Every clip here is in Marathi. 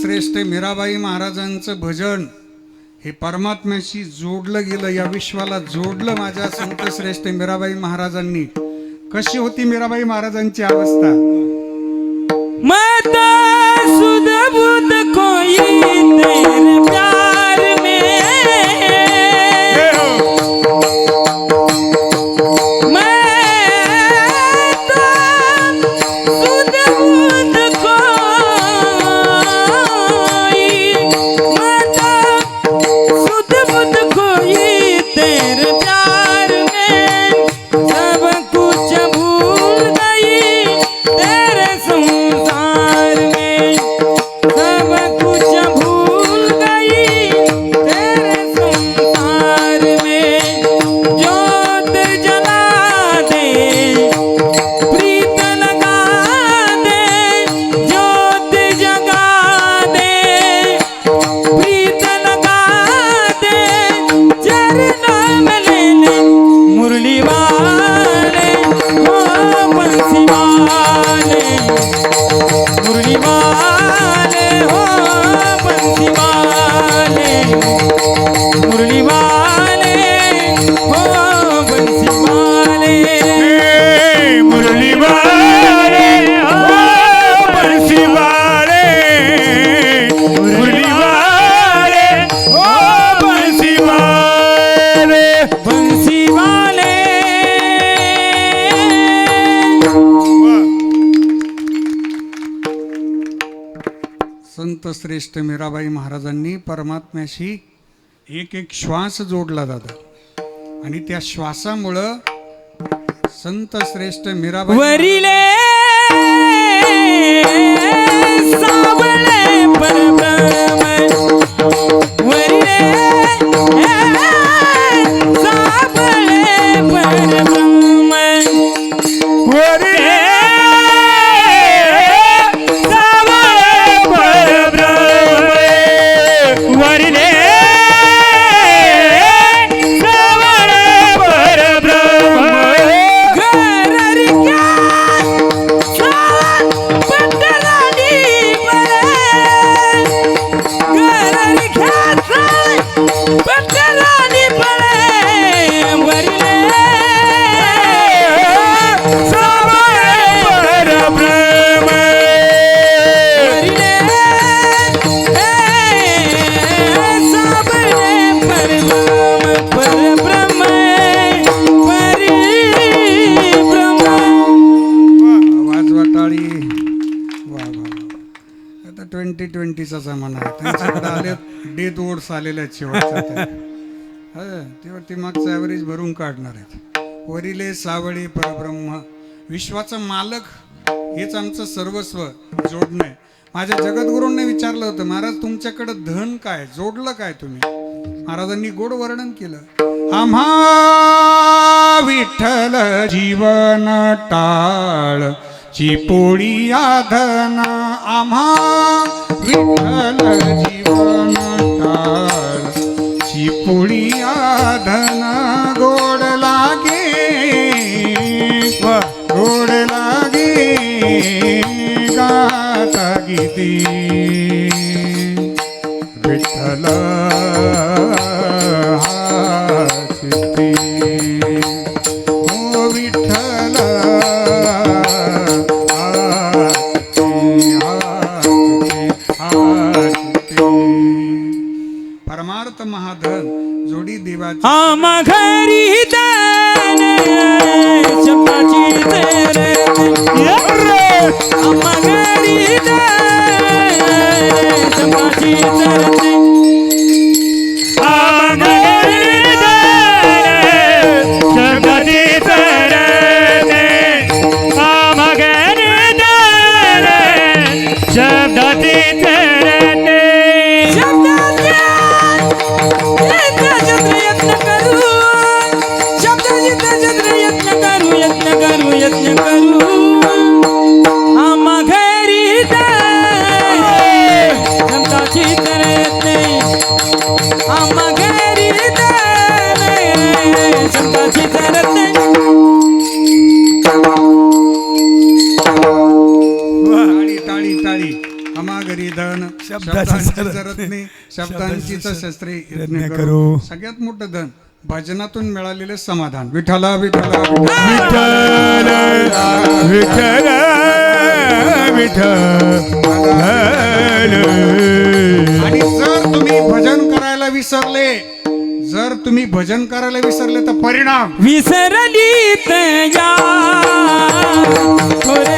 श्रेष्ठ मीराबाई महाराजांचं भजन हे परमात्म्याशी जोडलं गेलं या विश्वाला जोडलं माझ्या संत श्रेष्ठ मीराबाई महाराजांनी. कशी होती मीराबाई महाराजांची अवस्था? Yeah. श्रेष्ठ मीराबाई महाराजांनी परमात्म्याशी एक एक श्वास जोडला जातो आणि त्या श्वासामुळं संत श्रेष्ठ मीराबाई वरिले सावळे डेथ ओड्स आलेल्या आहेत शेवटच्या तेव्हा ते मागचं ॲव्हरेज भरून काढणार आहेत. वरिले सावळे परब्रह्म विश्वाचा मालक हेच आमचं सर्वस्व जोडणं. आहे माझ्या जगद्गुरूंनी विचारलं होतं महाराज तुमच्याकडं धन काय? जोडलं काय तुम्ही? महाराजांनी गोड वर्णन केलं. आम्हा विठ्ठल जीवन टाळ चिपोळी आधन आम्हा विठ्ठल जीवन टाळ चिपोळी आधन गोड लागे. गोड लागे. गाता गीती. विठ्ठला. शब्दाची जरत शब्दांची शस्त्रे करू. सगळ्यात मोठं धन भजनातून मिळालेले समाधान. विठाला विठाला विठ्ठला. विठ्ठल विठ्ठल. आणि जर तुम्ही भजन करायला विसरले जर तुम्ही भजन करायला विसरले तर परिणाम. विसरली तया थोर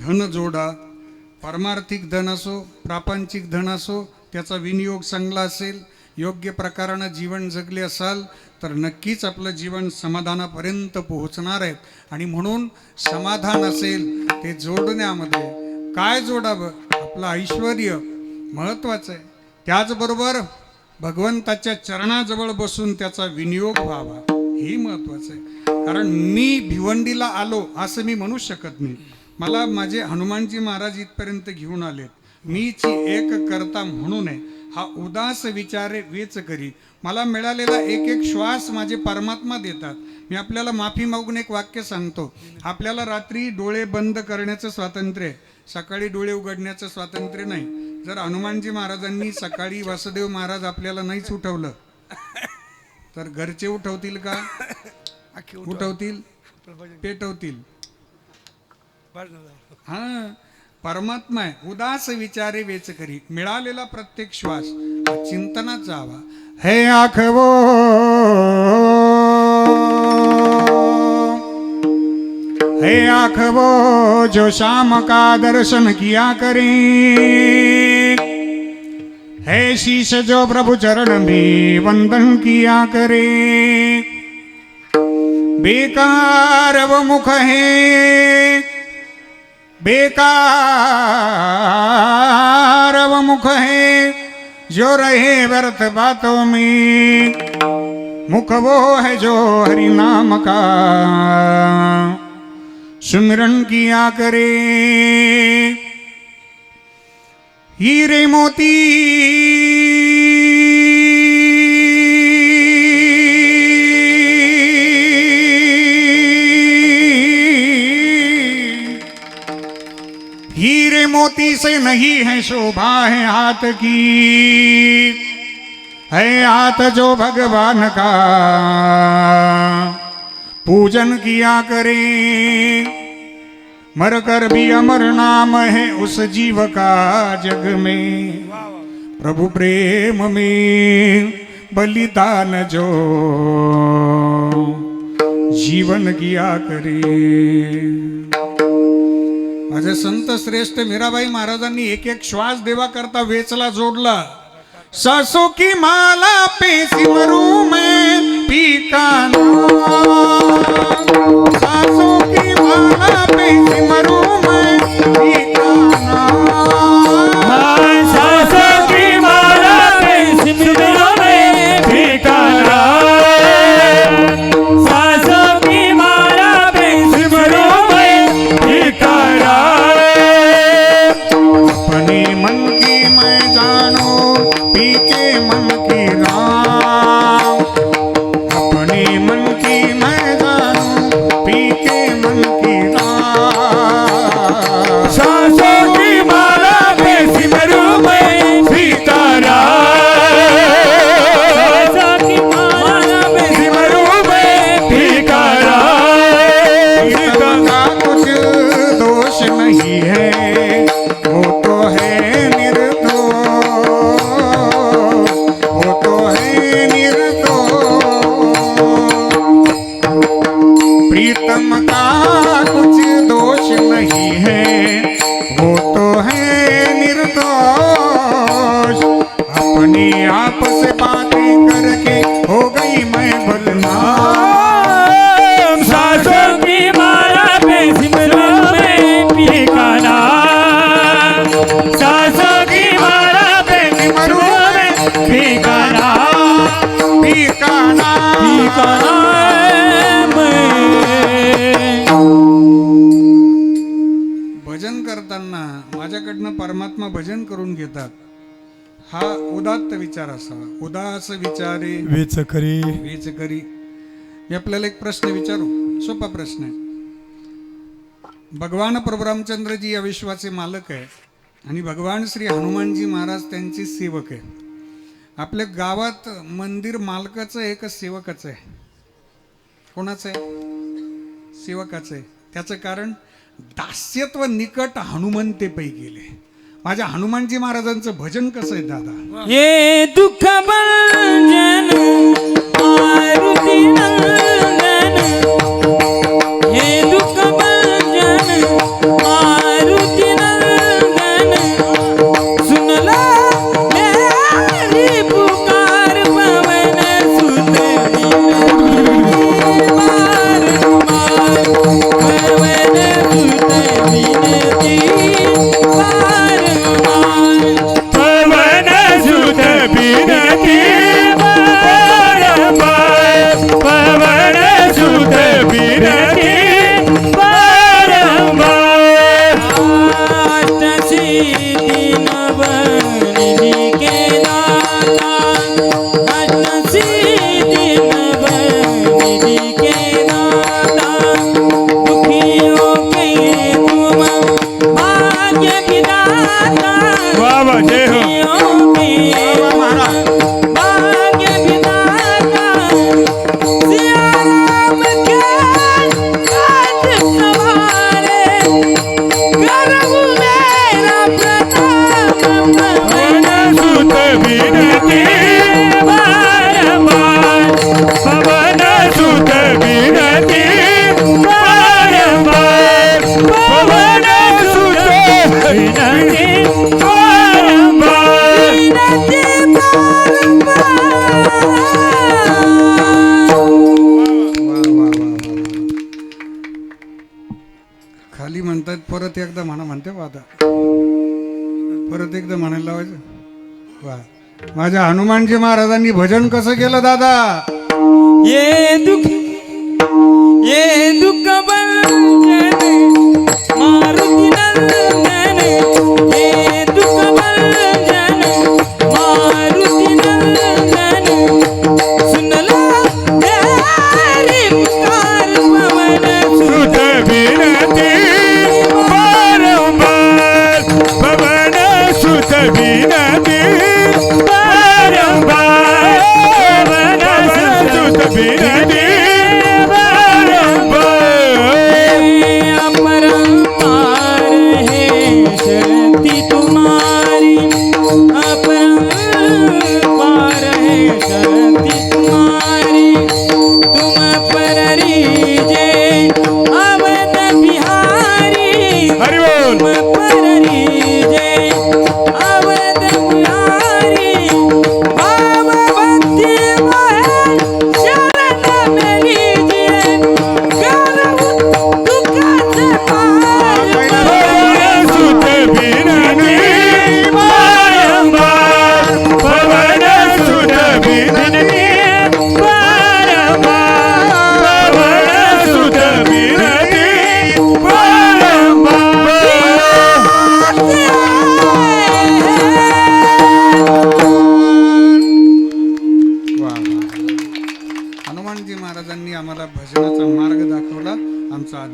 धन जोडा पारमार्थिक धन असो प्रापंचिक धन असो त्याचा विनियोग चांगला असेल योग्य प्रकारानं जीवन जगले असाल तर नक्कीच आपलं जीवन समाधानापर्यंत पोहोचणार आहे. आणि म्हणून समाधान असेल ते जोडण्यामध्ये काय जोडावं? आपलं ऐश्वर महत्वाचं आहे. त्याचबरोबर भगवंताच्या चरणाजवळ बसून त्याचा विनियोग व्हावा हे महत्वाचं आहे. कारण मी भिवंडीला आलो असं मी म्हणू शकत नाही. मला माझे हनुमानजी महाराज इथपर्यंत घेऊन आलेत. मीची एक करता म्हणून हा उदास विचारे वेच करी. मला मिळालेला एक एक श्वास माझे परमात्मा देतात. मी आपल्याला माफी मागून एक वाक्य सांगतो. आपल्याला रात्री डोळे बंद करण्याचं स्वातंत्र्य आहे. सकाळी डोळे उघडण्याचं स्वातंत्र्य नाही. जर हनुमानजी महाराजांनी सकाळी वासुदेव महाराज आपल्याला नाहीच उठवलं तर घरचे उठवतील का? उठवतील? पेटवतील. हा परमात्मा आहे. उदास विचारे वेच करी. मिळालेला प्रत्येक श्वास चिंतनात जावा. हे आखवो. हे आखवो जो श्याम का दर्शन किया करे. है शीश जो प्रभु चरण भी वंदन किया करे. बेकार वो मुख है. बेकार व मुख है, जो रहे व्यर्थ बातों में। मुख वो है जो हरि नाम का। सुमिरन किया करे हीरे मोती मोती से नहीं है शोभा, है हाथ की। है हाथ जो भगवान का। पूजन किया करे, मर कर भी अमर नाम है उस जीव का जग में। प्रभु प्रेम में बलिदान जो जीवन किया करे। माझे संत श्रेष्ठ मीराबाई महाराजांनी एक एक श्वास देवा करता वेचला जोडला. सासू की माला पे सिमरू में पीकाना. सासू की माला पे सिमरू में पीकाना. प्रीतम का कुछ दोष नहीं है। वो तो है निर्दोष। अपने आप से बातें करके हो गई मैं बदनाम सासों की हा उदात्त विचार असावा उदास विचारे. वेच करी. वेच करी. मी आपल्याला एक प्रश्न विचारू? सोपा प्रश्न आहे. भगवान प्रभुरामचंद्रजी या विश्वाचे मालक आहे आणि भगवान श्री हनुमानजी महाराज त्यांचे सेवक आहे. आपल्या गावात मंदिर मालकाचं आहे का सेवकाचं आहे? कोणाचं आहे? सेवकाचं आहे. त्याचं कारण दास्यत्व निकट हनुमंतेपैकी गेले. माझ्या हनुमानजी महाराजांचं भजन कसं आहे दादा? ये दुःख भजन माझ्या हनुमानजी महाराजांनी भजन कसं केलं दादा? ये दुख ये दुख भंजन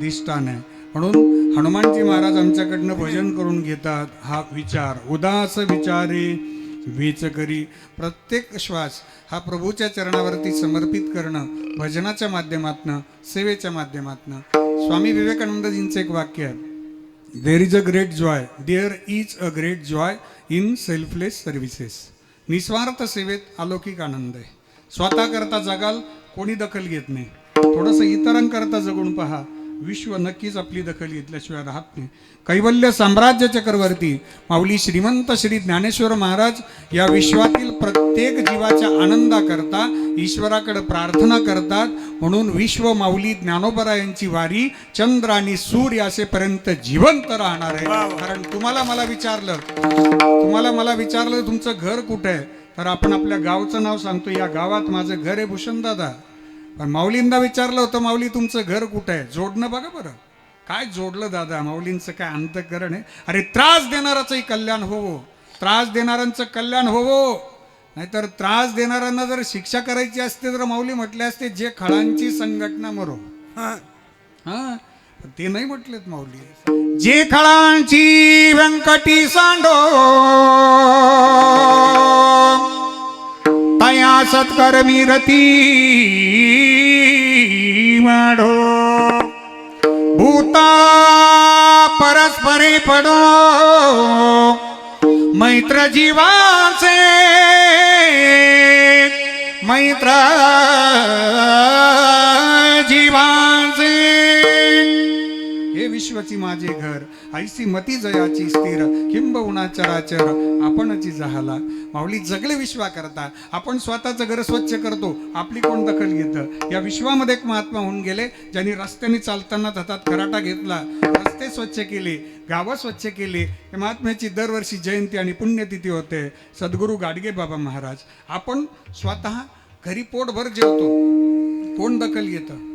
अधिष्ठान आहे म्हणून हनुमानजी महाराज आमच्याकडनं भजन करून घेतात हा विचार. उदास विचारे वेच करी. प्रत्येक श्वास हा प्रभूच्या चरणावरती समर्पित करणं भजनाच्या माध्यमातनं सेवेच्या माध्यमातनं. स्वामी विवेकानंदजींचं एक वाक्य आहे. There is a great joy there is a great joy in selfless services निस्वार्थ सेवेत अलौकिक आनंद आहे. स्वतः करता जगाल कोणी दखल घेत नाही. थोडंसं इतरांकरता जगून पहा. विश्व नक्कीच आपली दखल घेतल्याशिवाय राहत नाही. कैवल्य साम्राज्य चक्रवर्ती माऊली श्रीमंत श्री ज्ञानेश्वर महाराज या विश्वातील प्रत्येक जीवाच्या आनंदाकरता ईश्वराकडे प्रार्थना करतात. म्हणून विश्व माऊली ज्ञानोबरायांची वारी चंद्र आणि सूर्य असेपर्यंत जिवंत राहणार आहे. कारण तुम्हाला मला विचारलं तुम्हाला मला विचारलं तुमचं घर कुठे आहे? तर आपण आपल्या गावचं नाव सांगतो. या गावात माझं घर आहे भूषण दादा पण माऊलींना विचारलं होतं माऊली तुमचं घर कुठं आहे? जोडणं बघा बरं. काय जोडलं दादा? माऊलींचं काय अंतकरण आहे? अरे त्रास देणाराचंही कल्याण होवो. त्रास देणाऱ्यांचं कल्याण होवो. नाहीतर त्रास देणाऱ्यांना जर शिक्षा करायची असते तर माऊली म्हटले असते जे खळांची संघटना मरो. हा. ते नाही म्हटलेत माऊली. जे खळांची व्यंकटी सांडो तया सत्कर्मी रती माडो भूता परस्परे पडो। मैत्र जीवाचे मैत्र जीवाचे। हे विश्वची माझे घर ऐसी मती जयाची स्थिर किंबहुना चराचर आपणची जहाला. माऊली जगले विश्वा करता आपण स्वतःचं घर स्वच्छ करतो. आपली कोण दखल घेतं? या विश्वामध्ये एक महात्मा होऊन गेले ज्यांनी रस्त्याने चालताना हातात कराटा घेतला. रस्ते स्वच्छ केले गावं स्वच्छ केली. या महात्म्याची दरवर्षी जयंती आणि पुण्यतिथी होते. सद्गुरू गाडगे बाबा महाराज आपण स्वतः घरी पोटभर जेवतो. कोण दखल घेतं?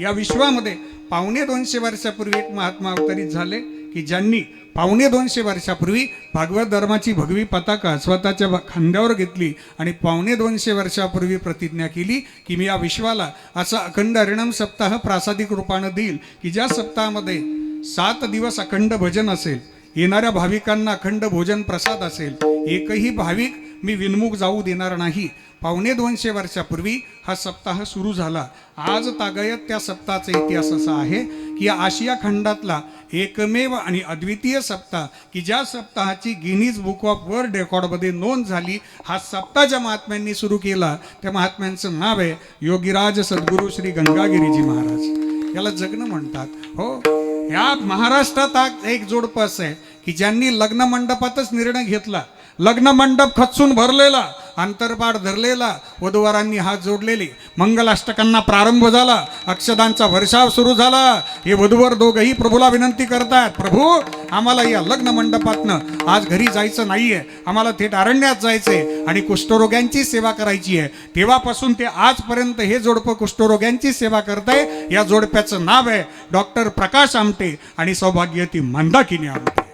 या विश्वामध्ये पावणे दोनशे वर्षापूर्वी एक महात्मा अवतरित झाले. की ज्यांनी पावणे दोनशे वर्षापूर्वी भागवत धर्माची भगवी पताका स्वतःच्या खांद्यावर घेतली आणि पावणे दोनशे वर्षापूर्वी प्रतिज्ञा केली की मी या विश्वाला असा अखंड हरिणाम सप्ताह प्रासादिक रूपानं देईल की ज्या सप्ताहामध्ये सात दिवस अखंड भजन असेल येणाऱ्या भाविकांना अखंड भोजन प्रसाद असेल एकही भाविक मी विनमुख जाऊ देणार नाही. पावणे दोनशे वर्षापूर्वी हा सप्ताह सुरू झाला. आज तागायत त्या सप्ताहाचा इतिहास असा आहे की आशिया खंडातला एकमेव आणि अद्वितीय सप्ताह की ज्या सप्ताहाची गिनीज बुक ऑफ वर्ल्ड रेकॉर्डमध्ये नोंद झाली हा सप्ताह ज्या महात्म्यांनी सुरू केला त्या महात्म्यांचं नाव आहे योगीराज सद्गुरू श्री गंगागिरीजी महाराज. याला जगणं म्हणतात. हो या महाराष्ट्रात एक जोडपस आहे की ज्यांनी लग्न मंडपातच निर्णय घेतला लग्न मंडप खचून भरलेला अंतरपाठ धरलेला वधूवरांनी हात जोडलेले. मंगलाष्टकांना प्रारंभ झाला अक्षदांचा वर्षाव सुरू झाला. हे वधूवर दोघही प्रभूला विनंती करतात प्रभू आम्हाला या लग्न मंडपातनं आज घरी जायचं नाहीये. आम्हाला थेट अरण्यात जायचंय आणि कुष्ठरोग्यांची सेवा करायची आहे. तेव्हापासून ते आजपर्यंत हे जोडपं कुष्ठरोग्यांची सेवा करताय. या जोडप्याचं नाव आहे डॉक्टर प्रकाश आमटे आणि सौभाग्यवती मंदाकिनी आमटे.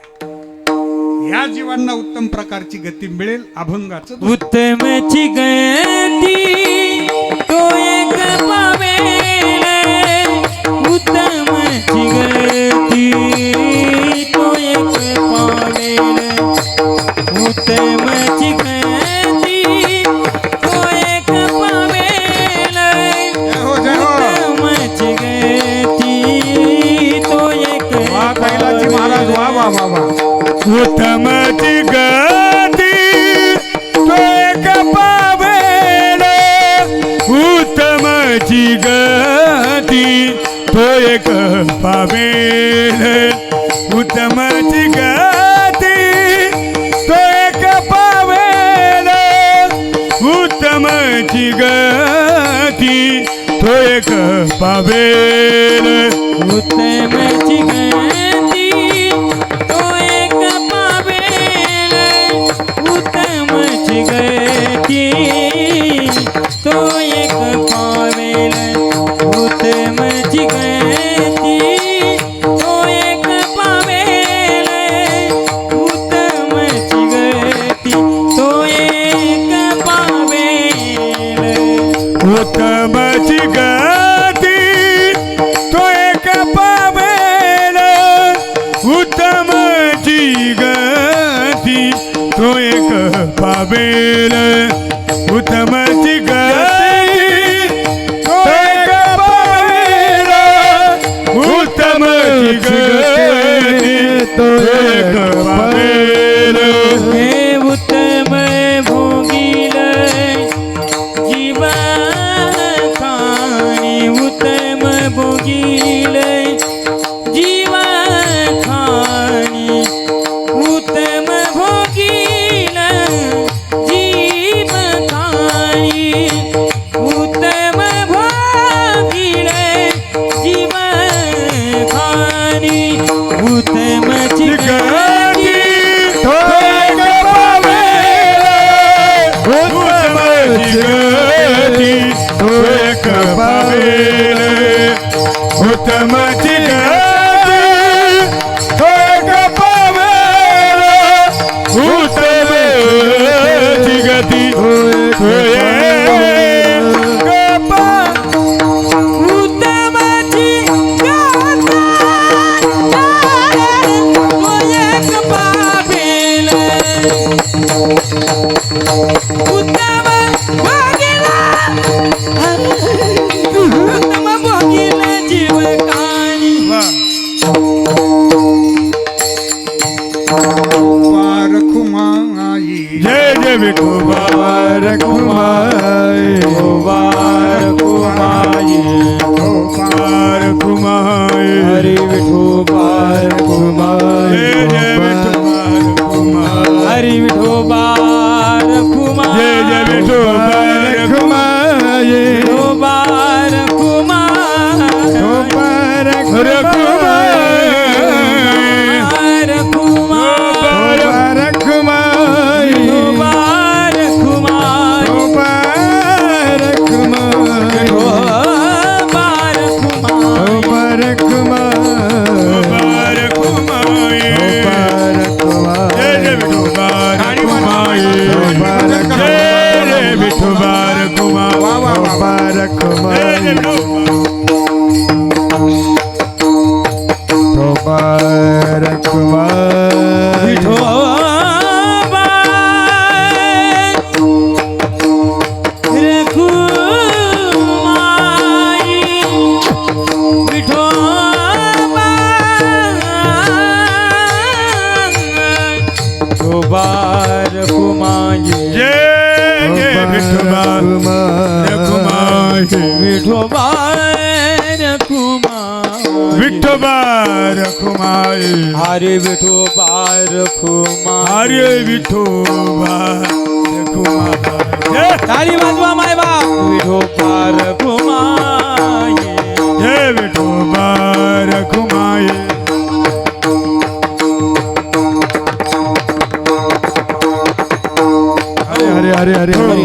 या जीवांना उत्तम प्रकारची गती मिळेल अभंगाचं उत्तमची गती तो एक उत्तमची गती. पावेल. उत्तमची गती. तो एक पावेल. उत्तमची गती. तो एक पावेल. उत्तमची Söyle. વિઠોબાર ખુમાય હરે વિઠોબાર ખુમાય હરે વિઠોબાર ખુમાય તારી વાંચવામાં આવ્યા. વિઠોબાર ખુમાય હે વિઠોબાર ખુમાય હરે હરે હરે હરે